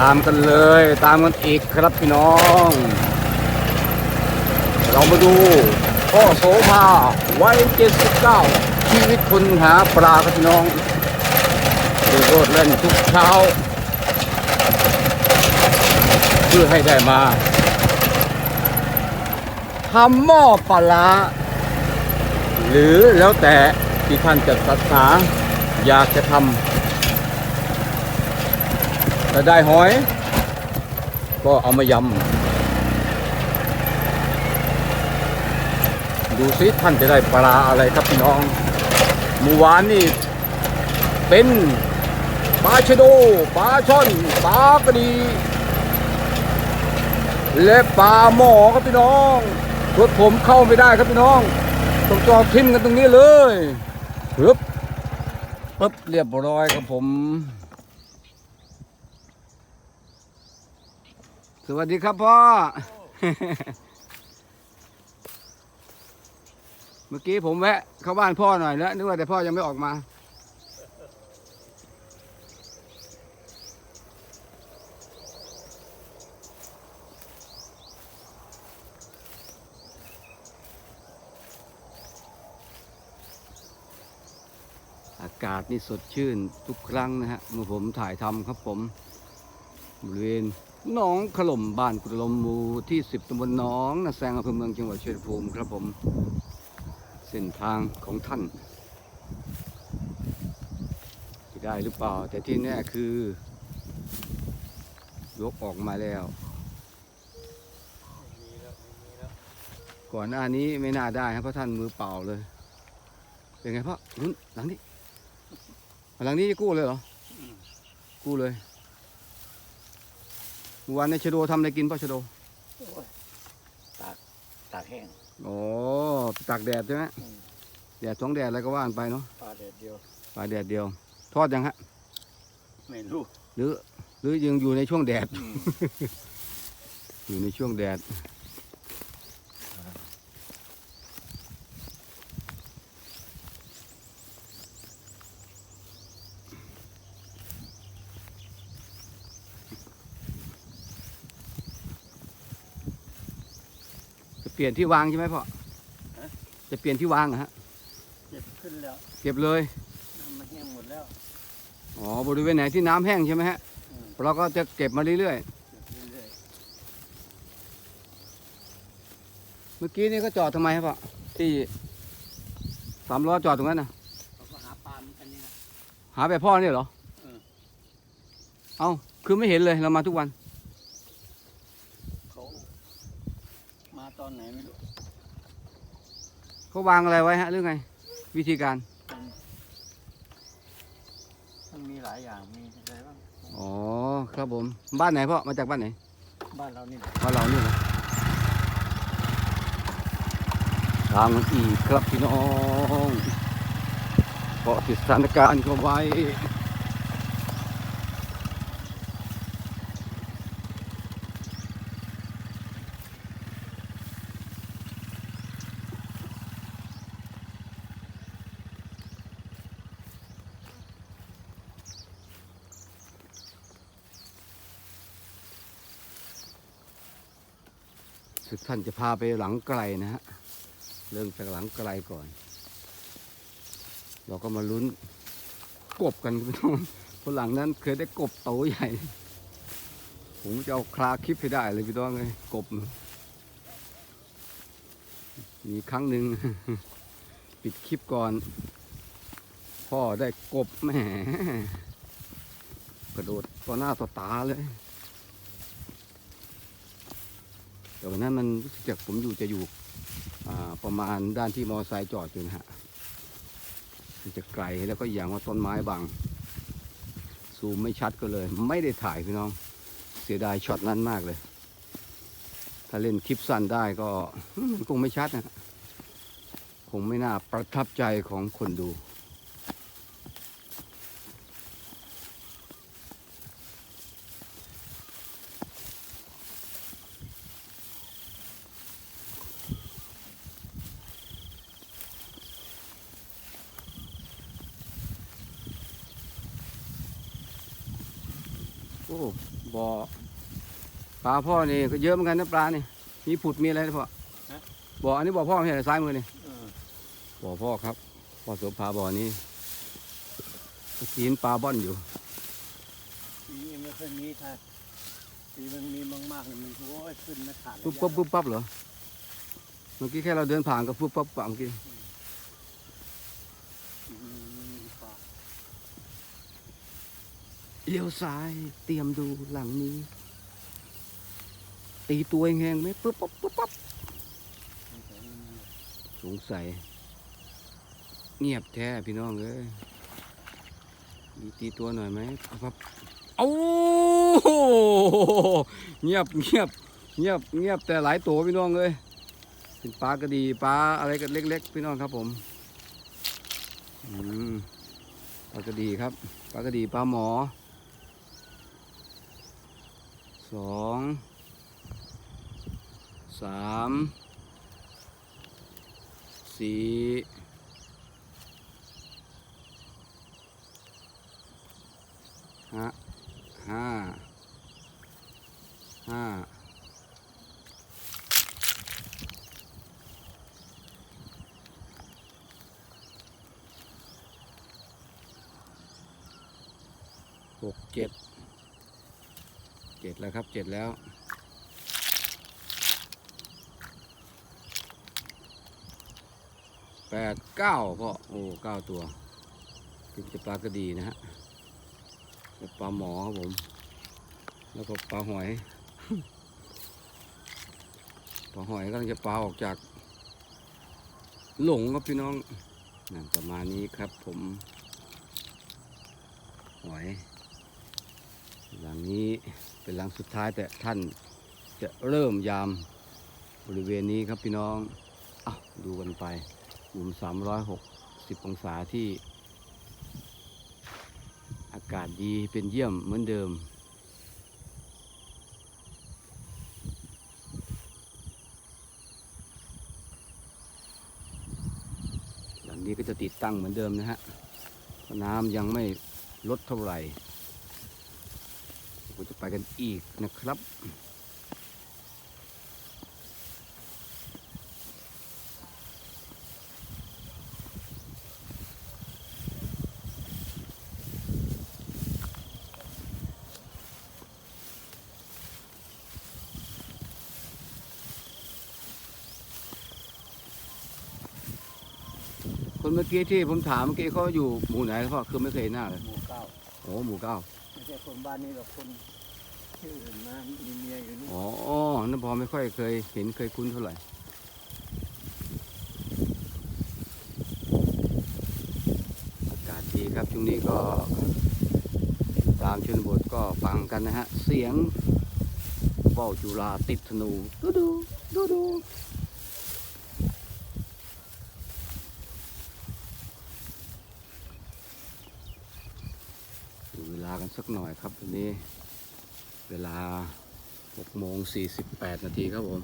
ตามกันเลยตามกันอีกครับพี่น้อง เรามาดูพ่อโสภาวัย79ชีวิตคนหาปลาครับพี่น้องโดยโรดเล่นทุกเช้า เพื่อให้ได้มาทำหม้อปลาร้าหรือแล้วแต่ที่ท่านจะศรัทธาอยากจะทำ ถ้าได้หอย ก็เอามายำ ดูสิท่านจะได้ปลาอะไรครับพี่น้องเมื่อวานนี่เป็นปลาชะโดปลาช่อนปลากระดี และปลาหมอครับพี่น้องรถผมเข้าไม่ได้ครับพี่น้องต้องจอดทิ้มกันตรงนี้เลยปึ๊บปึ๊บเรียบร้อยครับผม สวัสดีครับพ่อ เมื่อกี้ผมแวะเข้าบ้านพ่อหน่อยแล้วนึกว่าแต่พ่อยังไม่ออกมา อากาศนี่สดชื่นทุกครั้งนะฮะเมื่อผมถ่ายทำครับผมบริเวณ หนองขล่มบ้านกุลมหมูที่ 10ตำบลหนองนาแซงอำเภอเมืองจังหวัดชัยภูมิครับผม เส้นทางของท่านจะได้หรือเปล่า แต่ที่แน่คือ ยกออกมาแล้ว ก่อนหน้านี้ไม่น่าได้ครับเพราะท่านมือเปล่าเลย เป็นไงพ่อลุ้นหลังนี้ หลังนี้จะกู้เลยเหรอ กู้เลย เมื่อวานในชะโดทำอะไรกินพ่อชะโดโอ้ยตากตากแห้งโอ้ตากแดดใช่ไหมอืมแดดสองแดดอะไรก็ว่านไปเนาะปลาเด็ดเดียวปลายแดดเดียว ทอดยังฮะ ไม่รู้หรือ หรือยังอยู่ในช่วงแดดอืมอยู่ในช่วงแดด เปลี่ยนที่วางใช่ไหมพ่อจะเปลี่ยนที่วางเหรอฮะเจ็บขึ้นแล้วเก็บเลยน้ำมันแห้งหมดแล้วอ๋อบริเวณไหนที่น้ำแห้งใช่ไหมฮะอืมเราก็จะเก็บมาเรื่อยเจ็บเรื่อยๆเมื่อกี้นี่ก็จอดทำไมครับพ่อที่สามล้อจอดตรงนั้นนะๆเราก็หาปลาเหมือนกันนี่นะหาแบบพ่อเนี่ยเหรอเออเอ้าคือไม่เห็นเลยเรามาทุกวัน เขามาต อนไหนไม่รู้เขาวางอะไรไว้ฮะหรือไง วิธีการมันมันมีหลายอย่างมีอะไรบ้างอ๋อครับผมบ้านไหนพ่อมาจากบ้านไหนบ้านเรานี่แหละบ้านเรานี่เหรอทางอีกครับพี่น้องเกาะติดสถานการณ์เข้าไว้ สึกท่านจะพาไปหลังไกลนะฮะ เริ่มจากหลังไกลก่อน เราก็มาลุ้นกบกันพี่น้องคนหลังนั้นเคยได้กบโตใหญ่ ผมจะเอาคลาคลิปให้ได้เลยพี่น้องเลยกบ มีครั้งหนึ่งปิดคลิปก่อน พ่อได้กบแหมกระโดดต่อหน้าต่อตาเลย แต่วันนั้นมันจากผมอยู่จะอยู่ประมาณด้านที่มอไซค์จอดอยู่นะฮะมันจะไกลแล้วก็อย่างว่าต้นไม้บังซูมไม่ชัดก็เลย ไม่ได้ถ่ายพี่น้อง เสียดายช็อตนั้นมากเลย ถ้าเล่นคลิปสั้นได้ก็มันคงไม่ชัดนะคงไม่น่าประทับใจของคนดู โอ้ บ่อ ปลาพ่อนี่ก็เยอะเหมือนกันนะปลานี่มีผุดมีอะไรนะพ่อบ่ออันนี้บ่อพ่อไม่ใช่เหรอซ้ายมือนี่เออบ่อพ่อครับพ่อโสภาบ่อนี้เมื่อกี้เห็นปลาบ่อนอยู่ปีนี้ไม่ค่อยมีถ้าปีมันมีมากๆเนี่ยมันโอ้ยขึ้นมาขาดปุ๊บปั๊บปุ๊บปั๊บเหรอเมื่อกี้แค่เราเดินผ่านก็ปุ๊บปั๊บปั๊บเมื่อกี้อืมปลาเลี้ยวซ้ายเตรียมดูหลังนี้ ตีตัวแห้งๆไหมปุ๊บปั๊บปุ๊บปั๊บสงสัย เงียบแท้พี่น้องเอ้ยมีตีตัวหน่อยไหมปั๊บโอ้โหเงียบเงียบเงียบเงียบแต่หลายตัวพี่น้องเอ้ยเป็นปลากระดีปลาอะไรกันเล็ก ๆ พี่น้องครับผมอืมปลากระดีครับปลากระดีปลาหมอสอง สามสี่ห้าห้าห้าหกเจ็ดเจ็ดแล้วครับเจ็ดแล้ว แปดเก้าพ่อโอ้เก้าตัวคือจะปลากระดีนะฮะปลาหมอครับผม แล้วก็ปลาหอยปลาหอยกำลังจะปลาออกจากหลงครับพี่น้องนั่นประมาณนี้ครับผม หอยหลังนี้เป็นหลังสุดท้ายแต่ท่านจะเริ่มยามบริเวณนี้ครับพี่น้องอาดูกันไป มุม 360 องศาที่ อากาศดีเป็นเยี่ยมเหมือนเดิม หลังนี้ก็จะติดตั้งเหมือนเดิมนะฮะเพราะน้ำยังไม่ลดเท่าไหร่เราจะไปกันอีกนะครับ เมื่อกี้ที่ผมถามเมื่อกี้เขาอยู่หมู่ไหนพ่อคือไม่เคยเห็นหน้าเลยหมู่เก้าโอ้หมู่เก้าไม่ใช่คนบ้านนี้หรอกคนที่อื่นมามีเมียอยู่นี่อ๋อนั่นพอไม่ค่อยเคยเห็นเคยคุ้นเท่าไหร่อากาศดีครับช่วงนี้ก็ตามชนบทก็ฟังกันนะฮะ เสียงว่าวจุฬาติดธนูดูดูดูดูดูเว ลากันสักหน่อยครับวันนี้ เวลา6โมง48 นาทีครับผม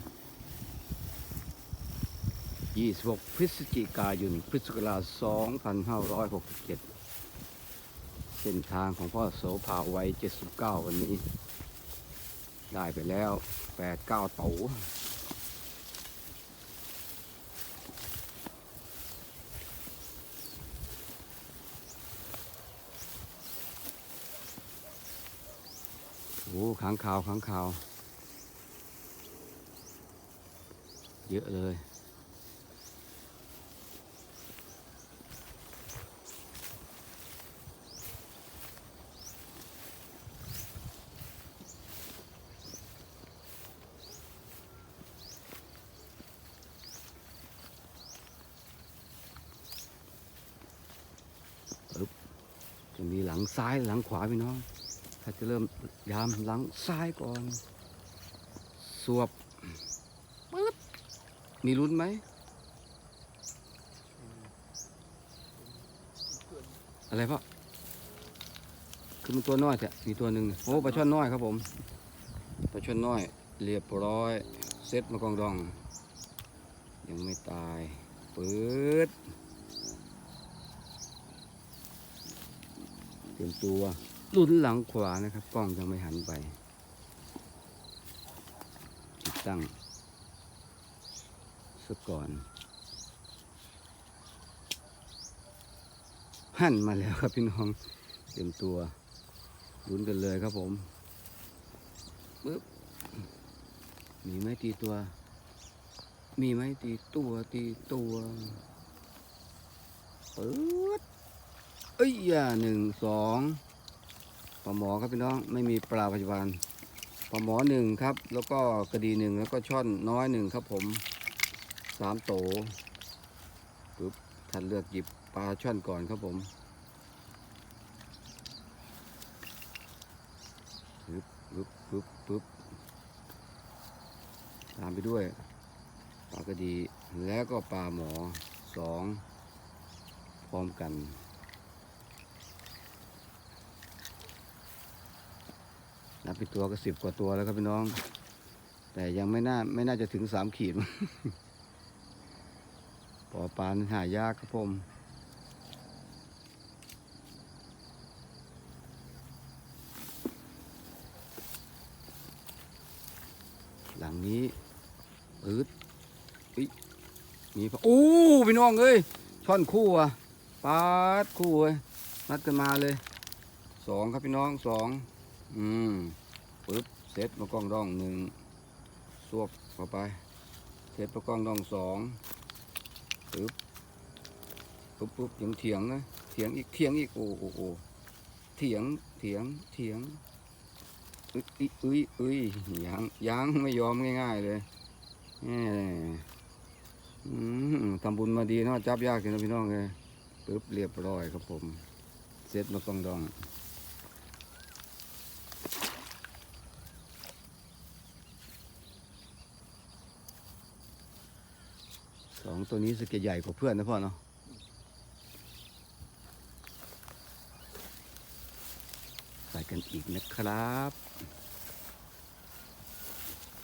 26 พฤศจิกายนพุทธศักราช2567 เส้นทางของพ่อโสภาวัย79 วันนี้ ได้ไปแล้ว 8-9เต๋า โอ้ขังขาวขังขาว เยอะเลยจะมีหลังซ้ายหลังขวาพี่น้อง ถ้าจะเริ่มยามหลังซ้ายก่อน สวบปึ๊บมีลุ้นไหม อะไรพ่อคือมันตัวน้อยแท้มีตัวหนึ่งโอ้ปลาช่อนน้อยครับผมปลาช่อนน้อย เรียบร้อย เซ็ตมากองดอง ยังไม่ตายเปิดเตรียมตัว ลุ้นหลังขวานะครับ กล้องยังไม่หันไปติดตั้งสกก่อน หันมาแล้วครับพี่น้องเตรียมตัวลุ้นกันเลยครับผมปึ๊บมีไหมตีตัว มีไหมตีตัวตีตัวปึ๊ดเอ้ยอย่าหนึ่งสอง ปลาหมอครับพี่น้องไม่มีปลาปัจจุบันปลาหมอหนึ่งครับ แล้วก็กระดีหนึ่งแล้วก็ช่อนน้อยหนึ่งครับผมสามโตปึ๊บท่านเลือกหยิบปลาช่อนก่อนครับผมปึ๊บปึ๊บปึ๊บปึ๊บตามไปด้วยปลากระดีแล้วก็ปลาหมอสองพร้อมกัน นับเป็นตัวก็สิบกว่าตัวแล้วครับพี่น้อง แต่ยังไม่น่าไม่น่าจะถึงสามขีดปอปลาหายากครับผมหลังนี้อืดอุ๊ยมีพะโอ้พี่น้องเอ้ยช่อนคู่อะปาดคู่เว้ยนัดกันมาเลยสองครับพี่น้องสองอืม ปึ๊บเซตมากล้องร่องหนึ่งสวบเข้าไปเซตมากล้องร่องสองปึ๊บปึ๊บปึ๊บยังเถียงนะเถียงอีกเถียงอีกโอ้โอ้โอ้เถียงเถียงเถียงอุ้ยอุ้ยอุ้ยยังยังไม่ยอมง่ายๆเลยแหม่ทำบุญมาดีเนาะจับยากจริงนะพี่น้องเลยปึ๊บเรียบร้อยครับผมเสร็จมาฟองดองสอง ตัวนี้สเกตใหญ่กว่าเพื่อนนะพ่อเนาะใส่กันอีกนะครับ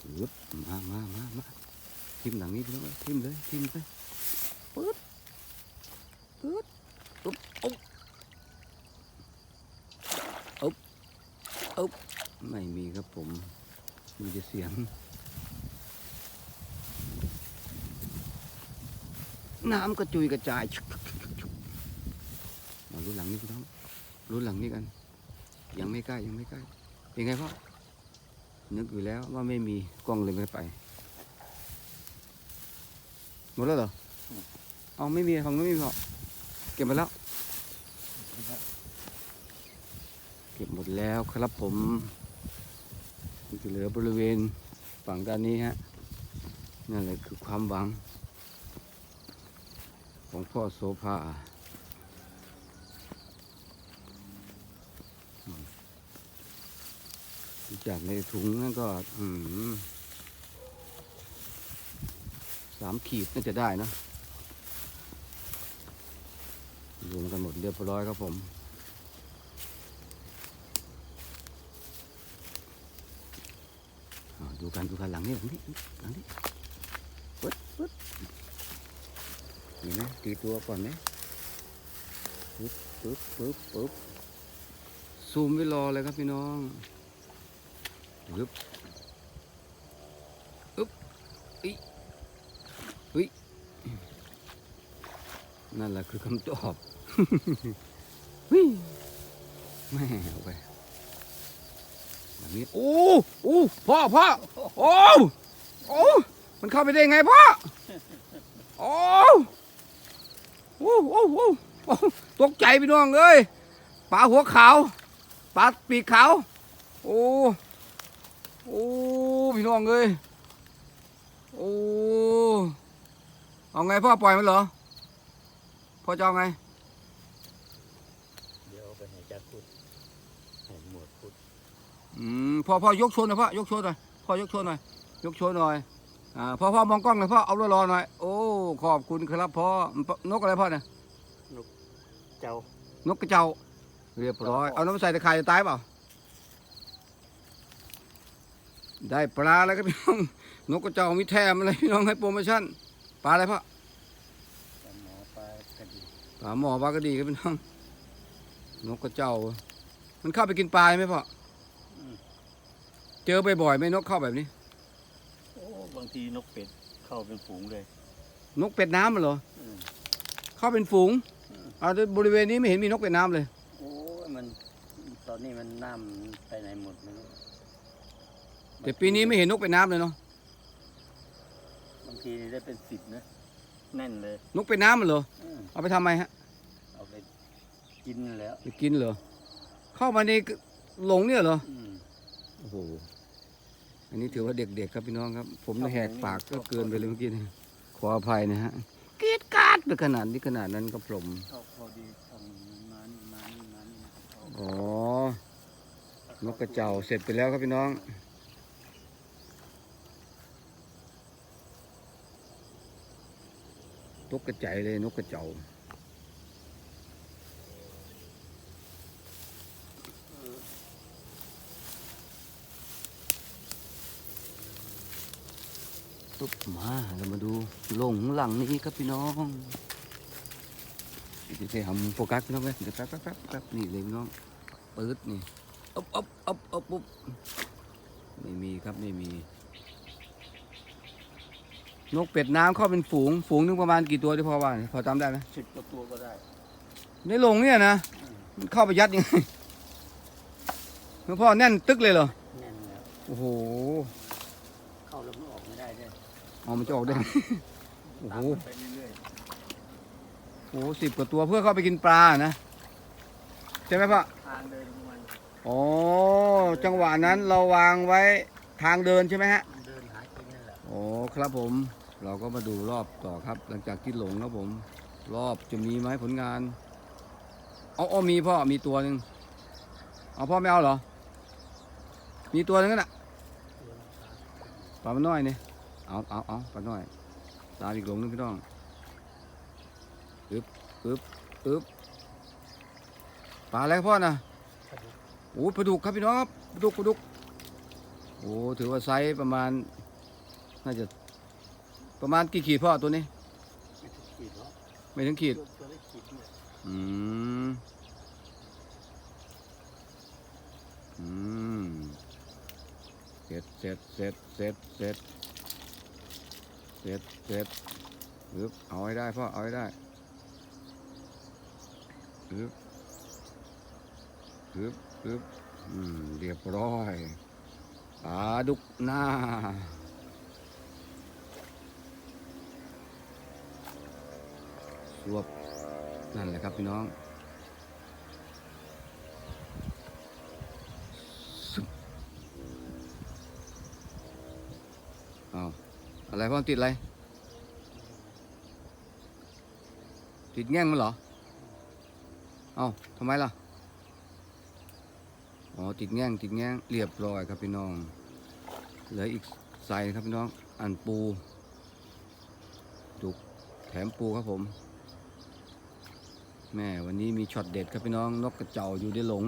ปึ๊บมามามามาทิมหลังนี้พี่น้องทิมเลยทิมไปปึ๊ดปึ๊ดปึ๊บอุ๊บอุ๊บอุ๊บไม่มีครับผมมีแต่เสียง น้ำกระจุยกระจายมาลุ้นหลังนี้พี่น้องลุ้นหลังนี้กัน ยังไม่ใกล้ยังไม่ใกล้เป็นไงพ่อนึกอยู่แล้วว่าไม่มีกล้องเลยไม่ไปหมดแล้วเหรอเอาไม่มีของนู้นไม่มีหรอกเก็บมดแล้ว เก็บหมดแล้วครับผมเหลือบริเวณฝั่งด้านนี้ฮะนั่นแหละคือความหวัง ของพ่อโสภาจากในถุงนั่นก็สามขีดน่าจะได้นะรวมกันหมดเรียบร้อยครับผม ดูกันดูกันหลังนี้หลังนี้หลังนี้ปึ๊ดปึ๊ด เห็นไหมตีตัวก่อนไหมปึ๊บปึ๊บปึ๊บปึ๊บซูมไว้รอเลยครับพี่น้องปึ๊บอึ๊บอีอุ้ยนั่นแหละคือคำตอบวิแม่เอาไปแบบนี้โอ้โอ้พ่อพ่อโอ้โอ้มันเข้าไปได้ไงพ่อโอ้ โอ้โอ้โอ้ตกใจพี่น้องเอ้ยปลาหัวขาวปลาปีกขาวโอ้โอ้พี่น้องเอ้ยโอ้เอาไงพ่อปล่อยมันเหรอพ่อจะเอาไงเดี๋ยวไปให้จักขุดให้หมวดขุดอืมพ่อพ่อยกชว์หน่อยพ่อยกชว์หน่อยพ่อยกชว์หน่อยยกชว์หน่อย อ่าพ่อพ่อมองกล้องหน่อยพ่อเอารอๆหน่อยโอ้ขอบคุณครับพ่อนกอะไรพ่อเนี่ยเจ้านกกระเจ้า เรียบร้อย เอาน้ำใส่ตะไคร้จะตายเปล่าได้ปลาแล้วครับพี่น้องนกกระเจ้ามีแถมอะไรพี่น้องให้โปรโมชั่นปลาอะไรพ่อปลาหมอปลากระดีปลาหมอปลากระดีครับพี่น้องนกกระเจ้า มันเข้าไปกินปลาไหมพ่ออืมเจอบ่อยๆไหมนกเข้าแบบนี้ โอ้างทีนกเป็ดเข้าเป็นฝูงเลย นกเป็ดน้ำมันเหรออืม เข้าเป็นฝูงอืมเอาแต่บริเวณนี้ไม่เห็นมีนกเป็ดน้ำเลย โอ้ยมันตอนนี้มันน้ำมันไปไหนหมดไม่รู้แต่ปีนี้ไม่เห็นนกเป็ดน้ำเลยเนาะบางทีได้เป็นสิบนะแน่นเลยนกเป็ดน้ำมันเหรออืมเอาไปทำไมฮะเอาไปกินแล้ว ไปกินเหรอเข้ามาในหลงเนี่ยเหรออืมโอ้โห อันนี้ถือว่าเด็กๆครับพี่น้องครับ ผมแหกปากก็เกินไปเลยเมื่อกี้นี่ขออภัยนะฮะกรีดกราดไปขนาดนี้ขนาดนั้นก็ผมพอดีทำมานี่มานี่มานี่นะครับอ๋อนกกระเจ้าเสร็จไปแล้วครับพี่น้องนกกระใจเลยนกกระเจ้า ปุ๊บมาเรามาดูลงหลังนี้ครับพี่น้องเดี๋ยวจะทำโฟกัสพี่น้องเลยเดี๋ยวแป๊บแป๊บแป๊บแป๊บนี่เลยพี่น้องปื๊ดนี่อ๊บอ๊บอ๊บอ๊บปุ๊บไม่มีครับไม่มี นกเป็ดน้ำเข้าเป็นฝูง ฝูงนึงประมาณกี่ตัวที่พอว่าเนี่ยพอจำได้ไหมสิบกว่าตัวก็ได้ในลงเนี่ยนะอืมมันเข้าไปยัดยังไงหลวงพ่อแน่นตึกเลยเหรอแน่นแล้วโอ้โห เข้าแล้วมันออกไม่ได้ด้วย เอามันจะออกได้ไงโอ้โหตามมันไปเรื่อยโอ้สิบกว่าตัวเพื่อเข้าไปกินปลานะ ใช่ไหมพ่อๆทางเดินของมันอ๋อจังหวะนั้นเราวางไว้ทางเดินใช่ไหมฮะมันเดินหากินนั่นแหละโอ้ครับผม เราก็มาดูรอบต่อครับ หลังจากที่หลงครับผม รอบจะมีไหมผลงานเอาเอามีพ่อมีตัวหนึ่งเอาพ่อไม่เอาเหรอ มีตัวหนึงนั่นน่ะปลามันน้อยนี่ เอาเอาเอาปลาน้อยตามอีกหลงหนึงพี่น้องอึบอึบอึบปลาอะไรพ่อนะโอ้ปลาดุกครับพี่น้องปลาดุกปลาดุกโอ้ถือว่าไซส์ประมาณ น่าจะ ประมาณกี่ขีดพ่อตัวนี้ ไม่ถึงขีดหรออืมอืมเสร็จเสร็จเสร็จเสร็จเสร็จ ร็จเสร็จฮึบเอาให้ได้พ่อเอาให้ได้ฮึบฮึบฮึบอืมเรียบร้อยปลาดุกหน้าสวบนั่นแหละครับพี่น้องซึบเอา อะไรพ่อติดอะไร ติดแง่งมันเหรอ เอาทำไมล่ะ อ๋อ ติดแง่งติดแง่งเรียบร้อยครับพี่น้อง เหลืออีกใส่ครับพี่น้อง อันปูดุกแถมปูครับผม แม่วันนี้มีช็อตเด็ดครับพี่น้อง นกกระเจ้าอยู่ในหลง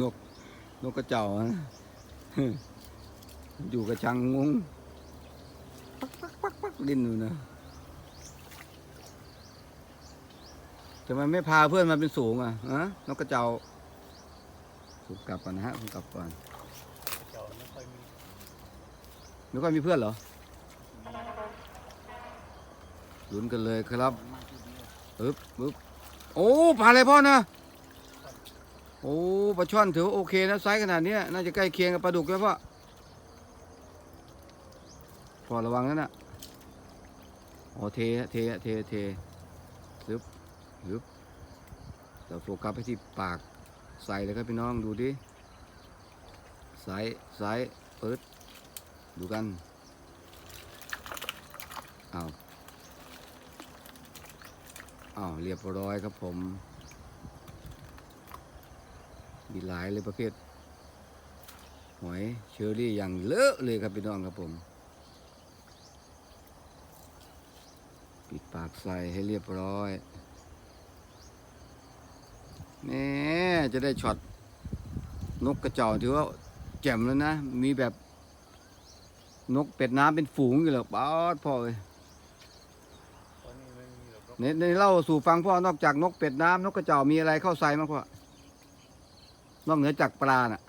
นก นกกระเจ้าอะอยู่กระชังงงปักปักปักปักดิ้นอยู่นะทำไมไม่พาเพื่อนมาเป็นสูงอะฮะนกกระเจ้าผมกลับก่อนนะฮะผมกลับก่อนไม่ค่อยมีไม่ค่อยมีเพื่อนเหรอลุ้นกันเลยครับปึ๊บปึ๊บโอ้ปลาอะไรพ่อนะ อ้ปลาช่อนถือว่าโอเคนะไซส์ขนาดนี้น่าจะใกล้เคียงกับปลาดุกแล้วพ่อพอระวังนั่นน่ะอ๋อเทะเทะเทเทปึ๊บปึ๊บเราโฟกัสไปที่ปากใส่เลยครับพี่น้องดูดิสายสายเปิดดูกันอ้าวอ้าวเรียบร้อยครับผม มีหลายเลยประเภทหอยเชอรี่อย่างเลอะเลยครับพี่น้องครับผม ปิดปากใส่ให้เรียบร้อยแหม่จะได้ช็อตนกกระจอกถือว่าแจ่มแล้วนะ มีแบบนกเป็ดน้ำเป็นฝูงอยู่หรอกป๊าดพ่อเลยในในเล่าสู่ฟังพ่อนอกจากนกเป็ดน้ำนกกระเจอกมีอะไรเข้าใส่มั้งพ่อ นอกเหนือจากปลาน่ะ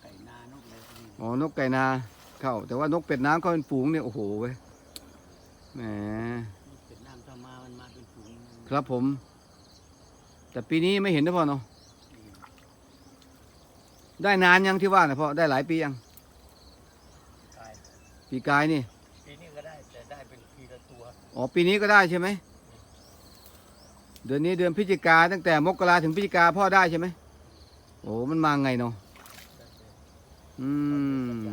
ไก่นานกอะไรพวกนี้อ๋อนกไก่นาเข้า แต่ว่านกเป็ดน้ำเข้าเป็นฝูงเนี่ยโอ้โหเว้ยแหมเป็ดน้ำถ้ามามันมาเป็นฝูงครับผม แต่ปีนี้ไม่เห็นนะพ่อเนาะได้นานยังที่ว่านะพ่อได้หลายปียังกายปีกายนี่ปีนี้ก็ได้แต่ได้เป็นทีละตัวอ๋อปีนี้ก็ได้ใช่ไหม เดือนนี้เดือนพฤศจิกาตั้งแต่มกราถึงพฤศจิกาพ่อได้ใช่ไหมโอ้มันมาไงเนาะอืม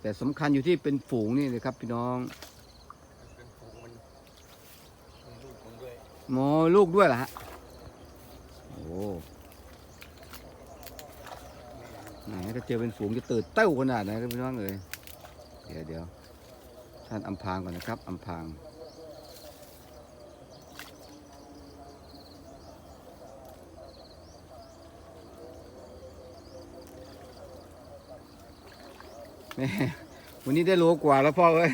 แต่สำคัญอยู่ที่เป็นฝูงนี่เลยครับ พี่น้องมันเป็นฝูงมันมันลูกมันด้วยหมอลูกด้วยเหรอฮะโอ้ไหนถ้าเจอเป็นฝูงจะตื่นเต้าขนาดไหนครับพี่น้องเอ้ยเดี๋ยวเดี๋ยวท่านอำพรางก่อนนะครับอำพราง วันนี้ได้โลกว่าแล้วพ่อเอ้ย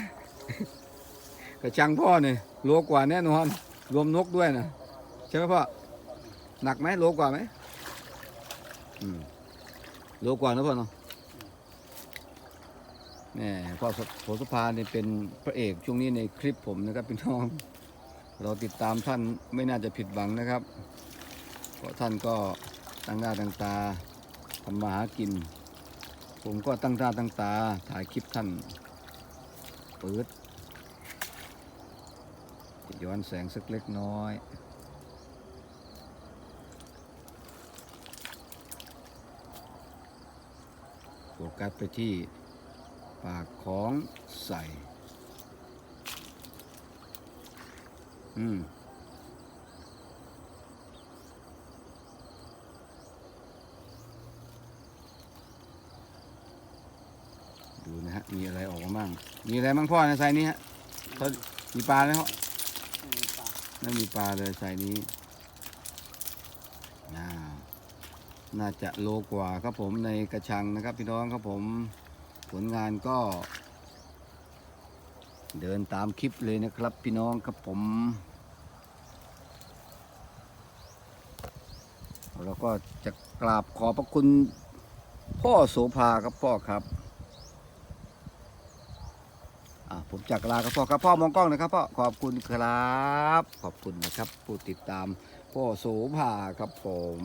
กระชังพ่อเนี่ยโลกว่าแน่นอน รวมนกด้วยนะใช่ไหมพ่อ หนักไหมโลกว่าไหมโลกว่านะพ่อเนาะแหม่พ่อโสสุภาเนี่ยเป็นพระเอกช่วงนี้ในคลิปผมนะครับพี่น้อง เราติดตามท่านไม่น่าจะผิดหวังนะครับ เพราะท่านก็ตั้งหน้าตั้งตาทำมาหากิน ผมก็ตั้งหน้าตั้งตาถ่ายคลิปท่านเปิดย้อนแสงสักเล็กน้อย โฟกัสไปที่ปากของใส่ อืม ดูนะฮะ มีอะไรออกมาบ้าง มีอะไรบ้างพ่อในไซนี้ฮะเขามีปลาไหมพ่อไม่มีปลาไม่มีปลาเลยใส่นี้น่าน่าจะโลกว่าครับผมในกระชังนะครับ พี่น้องครับผมผลงานก็ เดินตามคลิปเลยนะครับ พี่น้องครับผมแล้วก็จะกราบขอบพระคุณพ่อโสภาครับพ่อครับ อะ ผมจากลาครับพ่อครับพ่อมองกล้องนะครับพ่อขอบคุณครับ ขอบคุณนะครับ ผู้ติดตามพ่อโสภาครับผม